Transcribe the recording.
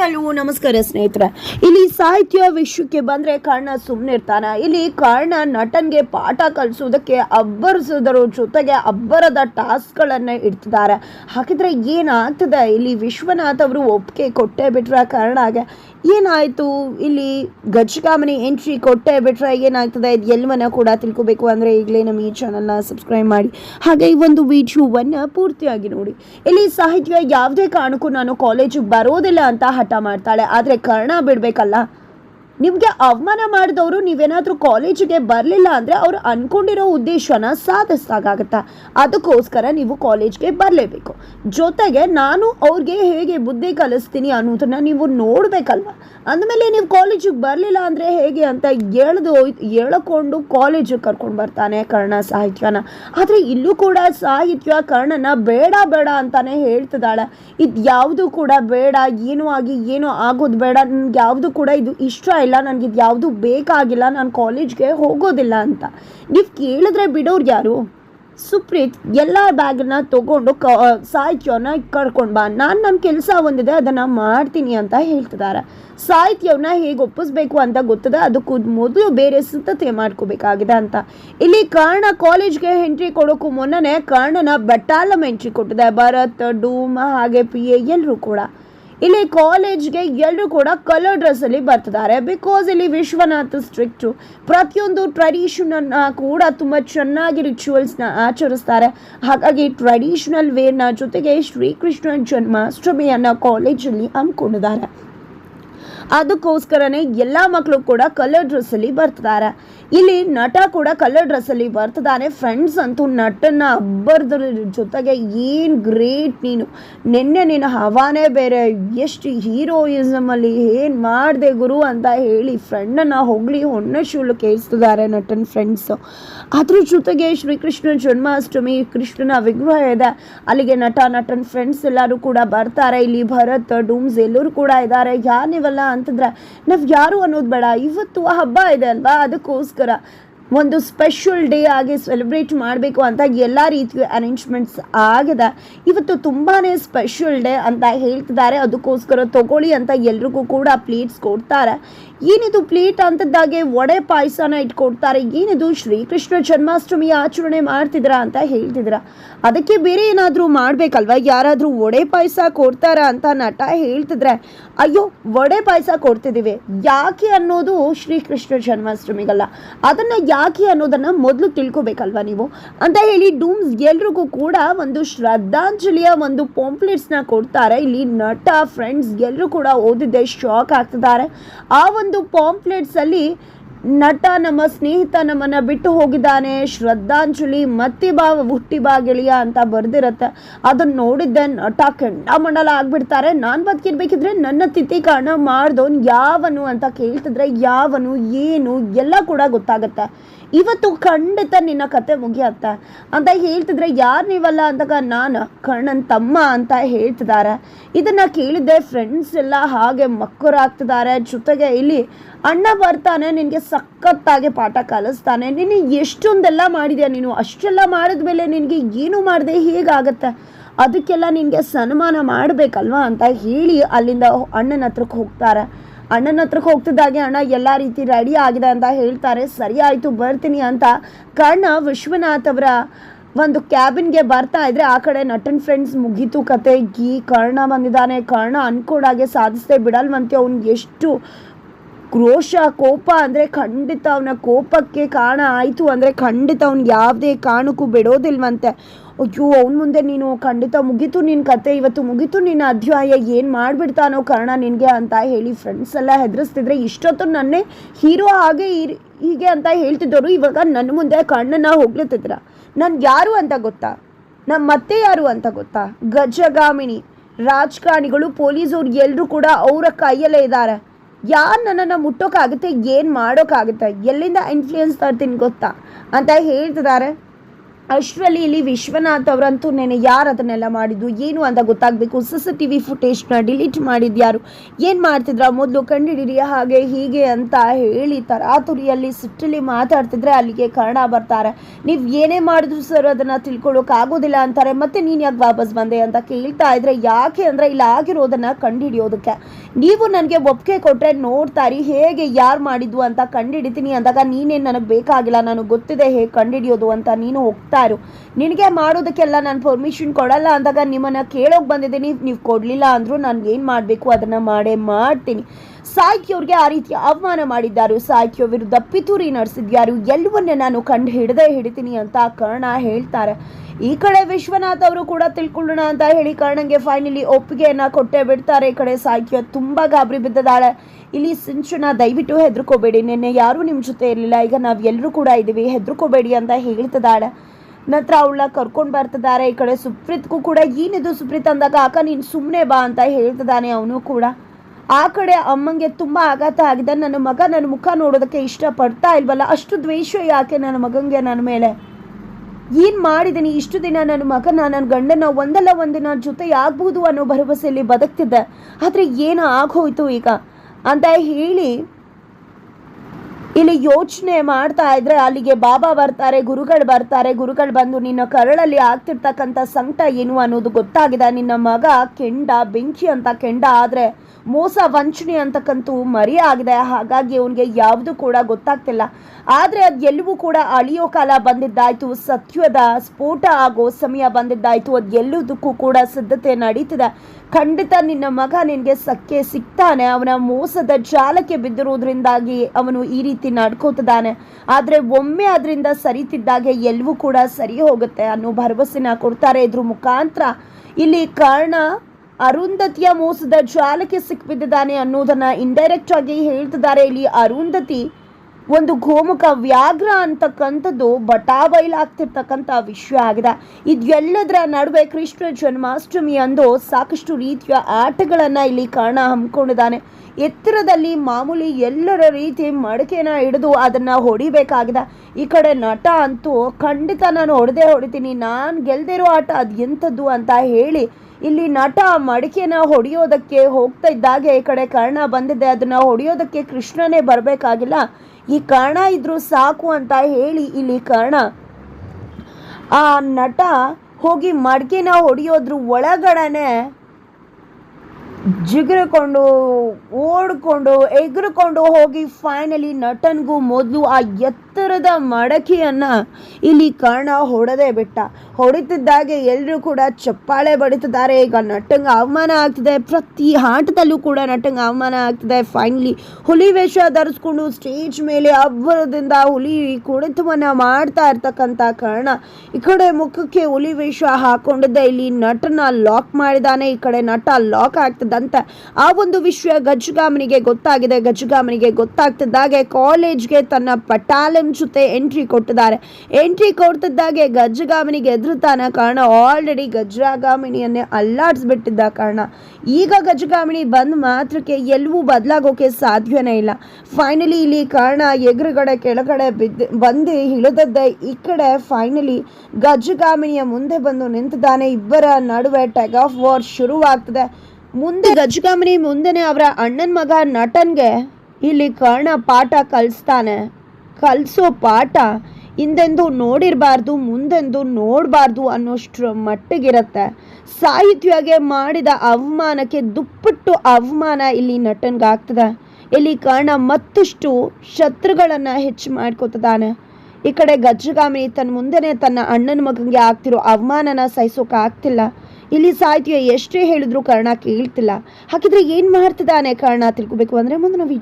Hello ನಮಸ್ಕಾರ ಸ್ನೇಹಿತರೆ. ಇಲ್ಲಿ ಸಾಹಿತ್ಯ ವಿಶ್ವಕ್ಕೆ ಬಂದ್ರೆ ಕಾರಣ ಸುಮ್ಮನೆ ಇರ್ತಾನೆ ಇಲ್ಲಿ ಕರ್ಣ ನಟನ್ಗೆ ಪಾಠ ಕಲಿಸೋದಕ್ಕೆ ಅಬ್ಬರಿಸೋದರ. ಜೊತೆಗೆ ಅಬ್ಬರದ ಟಾಸ್ಕ್ಗಳನ್ನು ಇಡ್ತಿದ್ದಾರೆ. ಹಾಗಿದ್ರೆ ಏನಾಗ್ತದೆ? ಇಲ್ಲಿ ವಿಶ್ವನಾಥ್ ಅವರು ಒಪ್ಪಿಗೆ ಕೊಟ್ಟೇ ಬಿಟ್ರೆ ಕರ್ಣಗೆ ಏನಾಯ್ತು? ಇಲ್ಲಿ ಗಜಕಾಮನಿ ಎಂಟ್ರಿ ಕೊಟ್ಟೇ ಬಿಟ್ರೆ ಏನಾಗ್ತದೆ? ಇದು ಎಲ್ಲವನ್ನ ಕೂಡ ತಿಳ್ಕೊಬೇಕು ಅಂದ್ರೆ ಈಗಲೇ ನಮ್ಮ ಈ ಚಾನಲ್ನ ಸಬ್ಸ್ಕ್ರೈಬ್ ಮಾಡಿ. ಹಾಗೆ ಈ ಒಂದು ವಿಡಿಯೋವನ್ನ ಪೂರ್ತಿಯಾಗಿ ನೋಡಿ. ಇಲ್ಲಿ ಸಾಹಿತ್ಯ ಯಾವುದೇ ಕಾರಣಕ್ಕೂ ನಾನು ಕಾಲೇಜಿಗೆ ಬರೋದಿಲ್ಲ ಅಂತ ಮಾಡ್ತಾಳೆ. ಆದರೆ ಕರ್ಣ ಬಿಡಬೇಕಲ್ಲ? ನಿಮಗೆ ಅವಮಾನ ಮಾಡಿದವರು ನೀವೇನಾದರೂ ಕಾಲೇಜಿಗೆ ಬರಲಿಲ್ಲ ಅಂದರೆ ಅವ್ರು ಅನ್ಕೊಂಡಿರೋ ಉದ್ದೇಶನ ಸಾಧಿಸ್ದಾಗತ್ತೆ ಅದಕ್ಕೋಸ್ಕರ ನೀವು ಕಾಲೇಜ್ಗೆ ಬರಲೇಬೇಕು. ಜೊತೆಗೆ ನಾನು ಅವ್ರಿಗೆ ಹೇಗೆ ಬುದ್ಧಿ ಕಲಿಸ್ತೀನಿ ಅನ್ನೋದನ್ನ ನೀವು ನೋಡಬೇಕಲ್ವ? ಅಂದಮೇಲೆ ನೀವು ಕಾಲೇಜಿಗೆ ಬರಲಿಲ್ಲ ಅಂದರೆ ಹೇಗೆ ಅಂತ ಎಳೆದು ಎಳ್ಕೊಂಡು ಕಾಲೇಜಿಗೆ ಕರ್ಕೊಂಡು ಬರ್ತಾನೆ ಕರ್ಣ ಸಾಹಿತ್ಯನ. ಆದರೆ ಇಲ್ಲೂ ಕೂಡ ಸಾಹಿತ್ಯ ಕರ್ಣನ ಬೇಡ ಬೇಡ ಅಂತಾನೆ ಹೇಳ್ತಿದ್ದಾಳೆ. ಇದು ಯಾವುದು ಕೂಡ ಬೇಡ, ಏನೂ ಆಗಿ ಏನೂ ಆಗೋದು ಬೇಡ. ನನ್ಗೆ ಯಾವುದು ಕೂಡ ಇದು ಇಷ್ಟ ಇಲ್ಲ. ನನಗೆ ಇದು ಯಾವುದು ಬೇಕಾಗಿಲ್ಲ, ನಾನು ಕಾಲೇಜ್ಗೆ ಹೋಗೋದಿಲ್ಲ ಅಂತ. ನೀವು ಕೇಳಿದ್ರೆ ಬಿಡೋರು ಯಾರು? ಸುಪ್ರೀತ್, ಎಲ್ಲ ಬ್ಯಾಗನ್ನ ತೊಗೊಂಡು ಕ ಸಾಹಿತ್ಯವನ್ನ ಕರ್ಕೊಂಡು ಬಾ. ನಾನು ನನ್ನ ಕೆಲಸ ಒಂದಿದೆ, ಅದನ್ನು ಮಾಡ್ತೀನಿ ಅಂತ ಹೇಳ್ತಿದ್ದಾರೆ ಸಾಹಿತ್ಯವನ್ನ ಹೇಗೆ ಒಪ್ಪಿಸ್ಬೇಕು ಅಂತ ಗೊತ್ತದೆ? ಅದಕ್ಕೂ ಮೊದಲು ಬೇರೆ ಸಿದ್ಧತೆ ಮಾಡ್ಕೋಬೇಕಾಗಿದೆ ಅಂತ. ಇಲ್ಲಿ ಕರ್ಣ ಕಾಲೇಜ್ಗೆ ಎಂಟ್ರಿ ಕೊಡೋಕ್ಕೂ ಮೊನ್ನೆ ಕರ್ಣನ ಬೆಟ್ಟಾಲಮ್ ಎಂಟ್ರಿ ಕೊಟ್ಟಿದೆ. ಭರತ್ ಡೂಮ ಹಾಗೆ ಪಿ ಎ ಎಲ್ಲರೂ ಕೂಡ. ಇಲ್ಲಿ ಕಾಲೇಜ್ಗೆ ಎಲ್ಲರೂ ಕೂಡ ಕಲರ್ ಡ್ರೆಸ್ಸಲ್ಲಿ ಬರ್ತಿದ್ದಾರೆ. ಬಿಕಾಸ್ ಇಲ್ಲಿ ವಿಶ್ವನಾಥ್ ಸ್ಟ್ರಿಕ್ಟು ಪ್ರತಿಯೊಂದು ಟ್ರೆಡಿಷನಲ್ ಕೂಡ ತುಂಬ ಚೆನ್ನಾಗಿ ರಿಚುವಲ್ಸ್ನ ಆಚರಿಸ್ತಾರೆ. ಹಾಗಾಗಿ ಟ್ರೆಡಿಷನಲ್ ವೇರ್ನ ಜೊತೆಗೆ ಶ್ರೀಕೃಷ್ಣ ಜನ್ಮಾಷ್ಟಮಿಯನ್ನು ಕಾಲೇಜಲ್ಲಿ ಹಮ್ಮಿಕೊಂಡಿದ್ದಾರೆ. ಅದಕ್ಕೋಸ್ಕರನೇ ಎಲ್ಲ ಮಕ್ಕಳು ಕೂಡ ಕಲರ್ ಡ್ರೆಸ್ಸಲ್ಲಿ ಬರ್ತಿದ್ದಾರೆ. ಇಲ್ಲಿ ನಟ ಕೂಡ ಕಲರ್ ಡ್ರೆಸ್ಸಲ್ಲಿ ಬರ್ತಿದ್ದಾನೆ ಫ್ರೆಂಡ್ಸ್ ಅಂತೂ ನಟನ ಅಬ್ಬರ್ದ ಜೊತೆಗೆ ಏನು ಗ್ರೇಟ್ ನೀನು. ನಿನ್ನೆ ನಿನ್ನ ಹವಾನೇ ಬೇರೆ. ಎಷ್ಟು ಹೀರೋಯಿಸಮಲ್ಲಿ ಏನು ಮಾಡಿದೆ ಗುರು ಅಂತ ಹೇಳಿ ಫ್ರೆಂಡನ್ನ ಹೊಗಳಿ ಹೊಣ್ಣೆ ಶೂಲು ಕೇಳಿಸ್ತಿದ್ದಾರೆ ನಟನ ಫ್ರೆಂಡ್ಸು ಅದ್ರ ಜೊತೆಗೆ ಶ್ರೀಕೃಷ್ಣ ಜನ್ಮಾಷ್ಟಮಿ, ಕೃಷ್ಣನ ವಿಗ್ರಹ ಇದೆ. ಅಲ್ಲಿಗೆ ನಟ, ನಟನ ಫ್ರೆಂಡ್ಸ್ ಎಲ್ಲರೂ ಕೂಡ ಬರ್ತಾರೆ. ಇಲ್ಲಿ ಭರತ್, ಡೂಮ್ಸ್ ಎಲ್ಲರೂ ಕೂಡ ಇದ್ದಾರೆ. ಯಾರು ನೀವಲ್ಲ ಅಂತಂದ್ರೆ ನಾವು ಯಾರು ಅನ್ನೋದು ಬೇಡ. ಇವತ್ತು ಹಬ್ಬ ಇದೆ ಅಲ್ವಾ? ಅದಕ್ಕೋಸ್ಕರ करा। ಒಂದು ಸ್ಪೆಷಲ್ ಡೇ ಆಗಿ ಸೆಲೆಬ್ರೇಟ್ ಮಾಡಬೇಕು ಅಂತ ಎಲ್ಲ ರೀತಿಯ ಅರೇಂಜ್ಮೆಂಟ್ಸ್ ಆಗಿದೆ. ಇವತ್ತು ತುಂಬಾ ಸ್ಪೆಷಲ್ ಡೇ ಅಂತ ಹೇಳ್ತಿದ್ದಾರೆ. ಅದಕ್ಕೋಸ್ಕರ ತಗೊಳ್ಳಿ ಅಂತ ಎಲ್ರಿಗೂ ಕೂಡ ಪ್ಲೇಟ್ಸ್ ಕೊಡ್ತಾರೆ. ಏನಿದು ಪ್ಲೇಟ್ ಅಂತದ್ದಾಗೆ ವಡೆ ಪಾಯಸನ ಇಟ್ಕೊಡ್ತಾರೆ. ಏನಿದು ಶ್ರೀಕೃಷ್ಣ ಜನ್ಮಾಷ್ಟಮಿ ಆಚರಣೆ ಮಾಡ್ತಿದ್ರ ಅಂತ ಹೇಳ್ತಿದ್ರ ಅದಕ್ಕೆ ಬೇರೆ ಏನಾದರೂ ಮಾಡಬೇಕಲ್ವ? ಯಾರಾದರೂ ವಡೆ ಪಾಯಸ ಕೊಡ್ತಾರ ಅಂತ ನಟ ಹೇಳ್ತಿದ್ರೆ, ಅಯ್ಯೋ, ವಡೆ ಪಾಯಸ ಕೊಡ್ತಿದ್ದೀವಿ. ಯಾಕೆ ಅನ್ನೋದು ಶ್ರೀಕೃಷ್ಣ ಜನ್ಮಾಷ್ಟಮಿಗಲ್ಲ. ಅದನ್ನು ಯಾಕೆ ಅನ್ನೋದನ್ನ ಮೊದಲು ತಿಳ್ಕೊಬೇಕಲ್ವಾ ನೀವು? ಅಂತ ಹೇಳಿ ಡೂಮ್ಸ್ ಎಲ್ರಿಗೂ ಕೂಡ ಒಂದು ಶ್ರದ್ಧಾಂಜಲಿಯ ಒಂದು ಪಾಂಪ್ಲೆಟ್ಸ್ನ ಕೊಡ್ತಾರೆ. ಇಲ್ಲಿ ನಟ ಫ್ರೆಂಡ್ಸ್ ಎಲ್ಲರೂ ಕೂಡ ಓದಿದ್ದೆ ಶಾಕ್ ಆಗ್ತಿದ್ದಾರೆ. ಆ ಒಂದು ಪಾಂಪ್ಲೆಟ್ಸ್ ಅಲ್ಲಿ ನಟ ನಮ್ಮ ಸ್ನೇಹಿತ ನಮ್ಮನ್ನ ಬಿಟ್ಟು ಹೋಗಿದ್ದಾನೆ. ಶ್ರದ್ಧಾಂಜಲಿ ಹುಟ್ಟಿ ಬಾ ಗೆಳೆಯ ಅಂತ ಬರ್ದಿರತ್ತೆ. ಅದನ್ನ ನೋಡಿದ್ದೆ ನಟ ಕೆಂಡಾಮಂಡಲ ಆಗ್ಬಿಡ್ತಾರೆ. ನಾನು ಬದುಕಿರ್ಬೇಕಿದ್ರೆ ನನ್ನ ತಿಥಿ ಕಾರಣ ಮಾಡ್ದವನ್ ಯಾವನು ಅಂತ ಕೇಳ್ತಿದ್ರೆ ಯಾವನು, ಏನು, ಎಲ್ಲ ಕೂಡ ಗೊತ್ತಾಗತ್ತೆ. ಇವತ್ತು ಖಂಡಿತ ನಿನ್ನ ಕತೆ ಮುಗಿಯತ್ತೆ ಅಂತ ಹೇಳ್ತಿದ್ರೆ ಯಾರು ನೀವಲ್ಲ ಅಂದಾಗ ನಾನು ಕಣ್ಣನ್ ತಮ್ಮ ಅಂತ ಹೇಳ್ತಿದ್ದಾರೆ ಇದನ್ನ ಕೇಳಿದ್ದೆ ಫ್ರೆಂಡ್ಸ್ ಎಲ್ಲ ಹಾಗೆ ಮಕ್ಕರಾಗ್ತಿದ್ದಾರೆ ಜೊತೆಗೆ ಇಲ್ಲಿ ಅಣ್ಣ ಬರ್ತಾನೆ, ನಿನಗೆ ಸಖತ್ತಾಗಿ ಪಾಠ ಕಲಿಸ್ತಾನೆ. ನೀನು ಎಷ್ಟೊಂದೆಲ್ಲ ಮಾಡಿದ್ಯಾ ನೀನು? ಅಷ್ಟೆಲ್ಲ ಮಾಡಿದ ಮೇಲೆ ನಿನಗೆ ಏನು ಮಾಡಿದೆ? ಹೇಗಾಗತ್ತೆ? ಅದಕ್ಕೆಲ್ಲ ನಿನಗೆ ಸನ್ಮಾನ ಮಾಡಬೇಕಲ್ವಾ ಅಂತ ಹೇಳಿ ಅಲ್ಲಿಂದ ಅಣ್ಣನ ಹತ್ರಕ್ಕೆ ಹೋಗ್ತಾರೆ. ಅಣ್ಣನ ಹತ್ರಕ್ಕೆ ಹೋಗ್ತಿದ್ದಾಗೆ, ಅಣ್ಣ, ಎಲ್ಲ ರೀತಿ ರೆಡಿ ಆಗಿದೆ ಅಂತ ಹೇಳ್ತಾರೆ. ಸರಿ ಆಯಿತು, ಬರ್ತೀನಿ ಅಂತ ಕರ್ಣ ವಿಶ್ವನಾಥ್ ಅವರ ಒಂದು ಕ್ಯಾಬಿನ್ಗೆ ಬರ್ತಾ ಇದ್ರೆ ಆ ಕಡೆ ನಟನ್ ಫ್ರೆಂಡ್ಸ್ ಮುಗೀತು ಕತೆ. ಗೀ, ಕರ್ಣ ಬಂದಿದ್ದಾನೆ. ಕರ್ಣ ಅನ್ಕೊಂಡಾಗೆ ಸಾಧಿಸದೆ ಬಿಡಲ್ವಂತೆ. ಅವ್ನು ಎಷ್ಟು ಕ್ರೋಶ ಕೋಪ ಅಂದರೆ ಖಂಡಿತ ಅವನ ಕೋಪಕ್ಕೆ ಕಾರಣ ಆಯಿತು ಅಂದರೆ ಖಂಡಿತ ಅವ್ನಿಗೆ ಯಾವುದೇ ಕಾರಣಕ್ಕೂ ಬಿಡೋದಿಲ್ವಂತೆ. ಅಯ್ಯೋ, ಅವ್ನ ಮುಂದೆ ನೀನು ಖಂಡಿತ ಮುಗೀತು ನಿನ್ನ ಕತೆ, ಇವತ್ತು ಮುಗೀತು ನಿನ್ನ ಅಧ್ಯಾಯ, ಏನು ಮಾಡಿಬಿಡ್ತಾನೋ ಕರ್ಣ ನಿನಗೆ ಅಂತ ಹೇಳಿ ಫ್ರೆಂಡ್ಸ್ ಎಲ್ಲ ಹೆದರಿಸ್ತಿದ್ರೆ ಇಷ್ಟೊತ್ತು ನನ್ನೇ ಹೀರೋ ಹಾಗೆ ಹೀಗೆ ಅಂತ ಹೇಳ್ತಿದ್ದವರು ಇವಾಗ ನನ್ನ ಮುಂದೆ ಕಣ್ಣನ್ನ ಹೋಗ್ಲತ್ತಿದ್ರ ನಾನು ಯಾರು ಅಂತ ಗೊತ್ತಾ? ನಮ್ಮ ಮತ್ತೆ ಯಾರು ಅಂತ ಗೊತ್ತಾ? ಗಜಗಾಮಿನಿ ರಾಜಕಾರಣಿಗಳು, ಪೊಲೀಸವ್ರು ಎಲ್ಲರೂ ಕೂಡ ಅವರ ಕೈಯಲ್ಲೇ ಇದ್ದಾರೆ ಯಾರು ನನ್ನನ್ನು ಮುಟ್ಟೋಕ್ಕಾಗುತ್ತೆ ಏನು ಮಾಡೋಕ್ಕಾಗುತ್ತೆ ಎಲ್ಲಿಂದ ಇನ್ಫ್ಲೂಯೆನ್ಸ್ ತರ್ತೀನಿ ಗೊತ್ತಾ? ಅಂತ ಹೇಳ್ತಿದ್ದಾರೆ ಅಷ್ಟರಲ್ಲಿ ಇಲ್ಲಿ ವಿಶ್ವನಾಥ್ ಅವರಂತೂ ನೆನೆ ಯಾರು ಅದನ್ನೆಲ್ಲ ಮಾಡಿದ್ದು, ಏನು ಅಂತ ಗೊತ್ತಾಗಬೇಕು. ಸಿ ಸಿ ಟಿ ವಿ ಫುಟೇಜ್ನ ಡಿಲೀಟ್ ಮಾಡಿದ್ಯಾರು? ಏನು ಮಾಡ್ತಿದ್ರ? ಮೊದಲು ಕಂಡುಹಿಡಿರಿ ಹಾಗೆ ಹೀಗೆ ಅಂತ ಹೇಳಿ ತರಾತುರಿಯಲ್ಲಿ ಸಿಟ್ಟಲ್ಲಿ ಮಾತಾಡ್ತಿದ್ರೆ ಅಲ್ಲಿಗೆ ಕರ್ಣ ಬರ್ತಾರೆ. ನೀವು ಏನೇ ಮಾಡಿದ್ರು ಸರ್ ಅದನ್ನು ತಿಳ್ಕೊಳ್ಳೋಕ್ಕಾಗೋದಿಲ್ಲ ಅಂತಾರೆ. ಮತ್ತೆ ನೀನು ಯಾಕೆ ವಾಪಸ್ ಬಂದೆ ಅಂತ ಕೇಳ್ತಾ ಇದ್ರೆ ಯಾಕೆ ಅಂದರೆ ಇಲ್ಲಿ, ಆಗಿರೋದನ್ನು ಕಂಡುಹಿಡಿಯೋದಕ್ಕೆ ನೀವು ನನಗೆ ಒಪ್ಪಿಗೆ ಕೊಟ್ಟರೆ ನೋಡ್ತಾರಿ ಹೇಗೆ ಯಾರು ಮಾಡಿದ್ದು ಅಂತ ಕಂಡುಹಿಡಿತೀನಿ ಅಂದಾಗ ನೀನೇನು ನನಗೆ ಬೇಕಾಗಿಲ್ಲ, ನನಗೆ ಗೊತ್ತಿದೆ ಹೇಗೆ ಕಂಡುಹಿಡಿಯೋದು ಅಂತ ನೀನು ಹೋಗ್ತಾ ಇರು. ನಿನಗೆ ಮಾಡೋದಕ್ಕೆಲ್ಲ ನಾನು ಪರ್ಮಿಷನ್ ಕೊಡಲ್ಲ ಅಂದಾಗ ನಿಮ್ಮನ್ನು ಕೇಳೋಕೆ ಬಂದಿದ್ದೀನಿ, ನೀವು ಕೊಡಲಿಲ್ಲ ಅಂದರೂ ನಾನು ಮಾಡಬೇಕು, ಅದನ್ನು ಮಾಡೇ ಮಾಡ್ತೀನಿ. ಸಾಹಿತ್ಯವ್ರಿಗೆ ಆ ರೀತಿ ಅವಮಾನ ಮಾಡಿದ್ದಾರು. ಸಾಹಿತ್ಯ ವಿರುದ್ಧ ಪಿತೂರಿ ನಡೆಸಿದ್ಯಾರು ಎಲ್ಲವನ್ನೇ ನಾನು ಕಂಡು ಹಿಡದೆ ಹಿಡಿತೀನಿ ಅಂತ ಕರ್ಣ ಹೇಳ್ತಾರೆ. ಈ ಕಡೆ ವಿಶ್ವನಾಥ್ ಅವರು ಕೂಡ ತಿಳ್ಕೊಳ್ಳೋಣ ಅಂತ ಹೇಳಿ ಕರ್ಣಂಗೆ ಫೈನಲಿ ಒಪ್ಪಿಗೆಯನ್ನ ಕೊಟ್ಟೆ ಬಿಡ್ತಾರೆ. ಈ ಕಡೆ ಸಾಹಿತ್ಯ ತುಂಬಾ ಗಾಬರಿ ಬಿದ್ದದಾಳೆ. ಇಲ್ಲಿ ಸಿಂಚನ ದಯವಿಟ್ಟು ಹೆದರ್ಕೋಬೇಡಿ. ನಿನ್ನೆ ಯಾರೂ ನಿಮ್ಮ ಜೊತೆ ಇರಲಿಲ್ಲ. ಈಗ ನಾವು ಎಲ್ಲರೂ ಕೂಡ ಇದ್ದೀವಿ ಹೆದರ್ಕೋಬೇಡಿ ಅಂತ ಹೇಳ್ತದಾಳೆ ನಂತರ ಅವಳ ಕರ್ಕೊಂಡು ಬರ್ತಿದ್ದಾರೆ. ಈ ಕಡೆ ಸುಪ್ರೀತ್ಗೂ ಕೂಡ ಏನಿದು ಸುಪ್ರೀತ್ ಅಂದಾಗ, ಅಕ್ಕ ನೀನು ಸುಮ್ಮನೆ ಬಾ ಅಂತ ಹೇಳ್ತಿದ್ದಾನೆ ಅವನು ಕೂಡ. ಆ ಕಡೆ ಅಮ್ಮಂಗೆ ತುಂಬ ಆಘಾತ ಆಗಿದೆ. ನನ್ನ ಮಗ ನನ್ನ ಮುಖ ನೋಡೋದಕ್ಕೆ ಇಷ್ಟಪಡ್ತಾ ಇಲ್ವಲ್ಲ? ಅಷ್ಟು ದ್ವೇಷ ಯಾಕೆ ನನ್ನ ಮಗಂಗೆ ನನ್ನ ಮೇಲೆ? ಏನು ಮಾಡಿದ್ದೀನಿ ಇಷ್ಟು ದಿನ ನನ್ನ ಮಗನ, ನನ್ನ ಗಂಡನ ಒಂದಲ್ಲ ಒಂದಿನ ಜೊತೆ ಆಗ್ಬೋದು ಅನ್ನೋ ಭರವಸೆಯಲ್ಲಿ ಬದುಕ್ತಿದ್ದೆ. ಆದರೆ ಏನು ಆಗೋಯ್ತು ಈಗ? ಅಂತ ಹೇಳಿ ಇಲ್ಲಿ ಯೋಚನೆ ಮಾಡ್ತಾ ಇದ್ರೆ ಅಲ್ಲಿಗೆ ಬಾಬಾ ಬರ್ತಾರೆ, ಗುರುಗಳು ಬರ್ತಾರೆ, ಗುರುಗಳು ಬಂದು ನಿನ್ನ ಕರಳಲ್ಲಿ ಆಗ್ತಿರ್ತಕ್ಕಂತ ಸಂಕಟ ಏನು ಅನ್ನೋದು ಗೊತ್ತಾಗಿದೆ. ನಿನ್ನ ಮಗ ಕೆಂಡ, ಬೆಂಕಿ ಅಂತ ಕೆಂಡ, ಆದರೆ ಮೋಸ, ವಂಚನೆ ಅಂತಕ್ಕಂತೂ ಮರಿ ಆಗಿದೆ ಹಾಗಾಗಿ ಅವನಿಗೆ ಯಾವುದು ಕೂಡ ಗೊತ್ತಾಗ್ತಿಲ್ಲ. ಆದರೆ ಅದು ಎಲ್ಲವೂ ಕೂಡ ಅಳಿಯೋ ಕಾಲ ಬಂದಿದ್ದಾಯ್ತು. ಸತ್ಯದ ಸ್ಫೋಟ ಆಗೋ ಸಮಯ ಬಂದಿದ್ದಾಯ್ತು. ಅದು ಎಲ್ಲದಕ್ಕೂ ಕೂಡ ಸಿದ್ಧತೆ ನಡೀತಿದೆ. ಖಂಡಿತ ನಿನ್ನ ಮಗ ನಿನಗೆ ಸಕ್ಕೆ ಸಿಗ್ತಾನೆ. ಅವನ ಮೋಸದ ಜಾಲಕ್ಕೆ ಬಿದ್ದಿರೋದ್ರಿಂದಾಗಿ ಅವನು ಈ ರೀತಿ ನಡ್ಕೋತಿದ್ದಾನೆ. ಆದರೆ ಒಮ್ಮೆ ಅದರಿಂದ ಸರಿತಿದ್ದಾಗೆ ಎಲ್ಲವೂ ಕೂಡ ಸರಿ ಹೋಗುತ್ತೆ ಅನ್ನೋ ಭರವಸೆನ ಕೊಡ್ತಾರೆ ಇದ್ರ ಮುಖಾಂತರ. ಇಲ್ಲಿ ಕಾರಣ ಅರುಂಧತಿಯ ಮೋಸದ ಜಾಲಕ್ಕೆ ಸಿಕ್ಬಿದ್ದಿದ್ದಾನೆ ಅನ್ನೋದನ್ನ ಇಂಡೈರೆಕ್ಟ್ ಆಗಿ ಹೇಳ್ತಿದ್ದಾರೆ. ಇಲ್ಲಿ ಅರುಂಧತಿ ಒಂದು ಗೋಮುಖ ವ್ಯಾಘ್ರ ಅಂತಕ್ಕಂಥದ್ದು ಬಟಾಬೈಲಾಗ್ತಿರ್ತಕ್ಕಂಥ ವಿಷಯ ಆಗಿದೆ. ಇದೆಲ್ಲದರ ನಡುವೆ ಕೃಷ್ಣ ಜನ್ಮಾಷ್ಟಮಿ ಅಂದು ಸಾಕಷ್ಟು ರೀತಿಯ ಆಟಗಳನ್ನು ಇಲ್ಲಿ ಕಾರಣ ಹಮ್ಮಿಕೊಂಡಿದ್ದಾನೆ. ಎತ್ತರದಲ್ಲಿ ಮಾಮೂಲಿ ಎಲ್ಲರ ರೀತಿ ಮಡಕೆನ ಹಿಡಿದು ಅದನ್ನು ಹೊಡಿಬೇಕಾಗಿದೆ. ಈ ಕಡೆ ನಟ ಅಂತೂ ಖಂಡಿತ ನಾನು ಹೊಡೆದೇ ಹೊಡಿತೀನಿ, ನಾನು ಗೆಲ್ದಿರೋ ಆಟ ಅದು ಎಂಥದ್ದು ಅಂತ ಹೇಳಿ ಇಲ್ಲಿ ನಟ ಮಡಿಕೆನ ಹೊಡೆಯೋದಕ್ಕೆ ಹೋಗ್ತಾ ಇದ್ದಾಗೆ ಈ ಕಡೆ ಕರ್ಣ ಬಂದಿದೆ. ಅದನ್ನ ಹೊಡೆಯೋದಕ್ಕೆ ಕೃಷ್ಣನೇ ಬರಬೇಕಾಗಿಲ್ಲ. ಈ ಕರ್ಣ ಇದ್ರು ಸಾಕು ಅಂತ ಹೇಳಿ ಇಲ್ಲಿ ಕರ್ಣ ಆ ನಟ ಹೋಗಿ ಮಡ್ಕೆನ ಹೊಡಿಯೋದ್ರ ಒಳಗಡೆನೆ ಜಿಗರ್ಕೊಂಡು, ಓಡ್ಕೊಂಡು, ಎಗರ್ಕೊಂಡು ಹೋಗಿ ಫೈನಲಿ ನಟನ್ಗೂ ಮೊದಲು ಆ ಎತ್ತರದ ಮಡಕೆಯನ್ನ ಇಲ್ಲಿ ಕರ್ಣ ಹೊಡೆದೇ ಬಿಟ್ಟ. ಹೊಡಿತಿದ್ದಾಗೆ ಎಲ್ಲರೂ ಕೂಡ ಚಪ್ಪಾಳೆ ಬಡಿತಿದ್ದಾರೆ. ಈಗ ನಟಂಗ ಅವಮಾನ ಆಗ್ತಿದೆ. ಪ್ರತಿ ಆಟದಲ್ಲೂ ಕೂಡ ನಟಂಗ ಅವಮಾನ ಆಗ್ತಿದೆ. ಫೈನಲಿ ಹುಲಿ ವೇಷ ಧರಿಸ್ಕೊಂಡು ಸ್ಟೇಜ್ ಮೇಲೆ ಅಬ್ಬರದಿಂದ ಹುಲಿ ಕುಣಿತವನ್ನ ಮಾಡ್ತಾ ಇರ್ತಕ್ಕಂಥ ಕರ್ಣ ಈ ಕಡೆ ಮುಖಕ್ಕೆ ಹುಲಿ ವೇಷ ಹಾಕೊಂಡಿದ್ದೆ. ಇಲ್ಲಿ ನಟನ ಲಾಕ್ ಮಾಡಿದಾನೆ ಈ ಕಡೆ ನಟ ಲಾಕ್ ಆಗ್ತದಂತ ಆ ಒಂದು ವಿಷಯ ಗಜ್ಜುಗಾಮನಿಗೆ ಗೊತ್ತಾಗಿದೆ. ಗಜ್ಜುಗಾಮನಿಗೆ ಗೊತ್ತಾಗ್ತಿದ್ದಾಗೆ ಕಾಲೇಜ್ಗೆ ತನ್ನ ಜೊತೆ ಎಂಟ್ರಿ ಕೊಟ್ಟಿದ್ದಾರೆ. ಎಂಟ್ರಿ ಕೊಡ್ತಿದ್ದಾಗೆ ಗಜ್ಜುಗಾಮನಿಗೆ ಎದುರುತ್ತಾನ ಕಾರಣ. ಆಲ್ರೆಡಿ ಗಜ್ಜುಗಾಮಿನಿಯನ್ನೇ ಅಲ್ಲಾಡಿಸ್ಬಿಟ್ಟಿದ್ದ ಕಾರಣ. ಈಗ ಗಜಗಾಮಿಣಿ ಬಂದ ಮಾತ್ರಕ್ಕೆ ಎಲ್ಲವೂ ಬದಲಾಗೋಕೆ ಸಾಧ್ಯನೇ ಇಲ್ಲ. ಫೈನಲಿ ಇಲ್ಲಿ ಕಾರಣ ಎದುರುಗಡೆ ಕೆಳಗಡೆ ಬಿದ್ದು ಬಂದು ಇಳಿದದ್ದೆ ಈ ಕಡೆ ಫೈನಲಿ ಗಜಗಾಮಿಣಿಯ ಮುಂದೆ ಬಂದು ನಿಂತಿದ್ದಾನೆ. ಇಬ್ಬರ ನಡುವೆ ಟಗ್ ಆಫ್ ವಾರ್ ಶುರುವಾಗ್ತದೆ. ಮುಂದೆ ಗಜಗಾಮಿನಿ ಮುಂದೆನೆ ಅವರ ಅಣ್ಣನ ಮಗ ನಟನ್ಗೆ ಇಲ್ಲಿ ಕರ್ಣ ಪಾಠ ಕಲಿಸ್ತಾನೆ. ಕಲಿಸೋ ಪಾಠ ಹಿಂದೆಂದು ನೋಡಿರಬಾರ್ದು, ಮುಂದೆಂದು ನೋಡಬಾರ್ದು ಅನ್ನೋಷ್ಟ್ರ ಮಟ್ಟಿಗಿರುತ್ತೆ. ಸಾಹಿತ್ಯಗೆ ಮಾಡಿದ ಅವಮಾನಕ್ಕೆ ದುಪ್ಪಟ್ಟು ಅವಮಾನ ಇಲ್ಲಿ ನಟನ್ಗಾಗ್ತದೆ. ಇಲ್ಲಿ ಕರ್ಣ ಮತ್ತಷ್ಟು ಶತ್ರುಗಳನ್ನು ಹೆಚ್ಚು ಮಾಡ್ಕೊತಿದ್ದಾನೆ ಈ ಕಡೆ ಗಜ್ಜಗಾಮಿನಿ ತನ್ನ ಮುಂದೆನೆ ತನ್ನ ಅಣ್ಣನ ಮಗನಿಗೆ ಆಗ್ತಿರೋ ಅವಮಾನನ ಸಹಿಸೋಕೆ ಆಗ್ತಿಲ್ಲ ಇಲ್ಲಿ ಸಾಹಿತ್ಯ ಎಷ್ಟೇ ಹೇಳಿದ್ರು ಕರ್ಣ ಕೇಳ್ತಿಲ್ಲ. ಹಾಗಿದ್ರೆ ಏನು ಮಾಡ್ತಿದ್ದಾನೆ ಕರ್ಣ ತಿಳ್ಕೊಬೇಕು ಅಂದರೆ ಮುಂದೆ ನಾವು